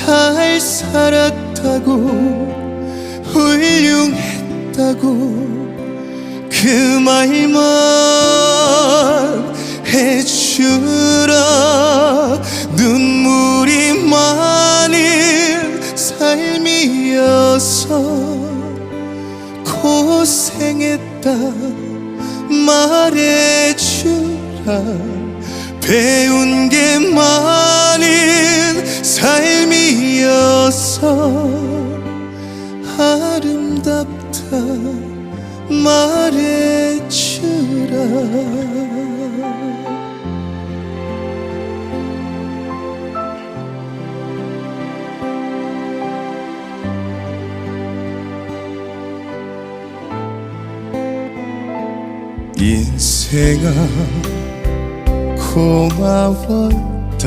잘 살았다고 훌륭했다고 그 말만 해주라. 눈물이 많은 삶이어서 고생했다 말해주라. 배운 게 많은 서 아름답다 말해주라. 인생아 고마웠다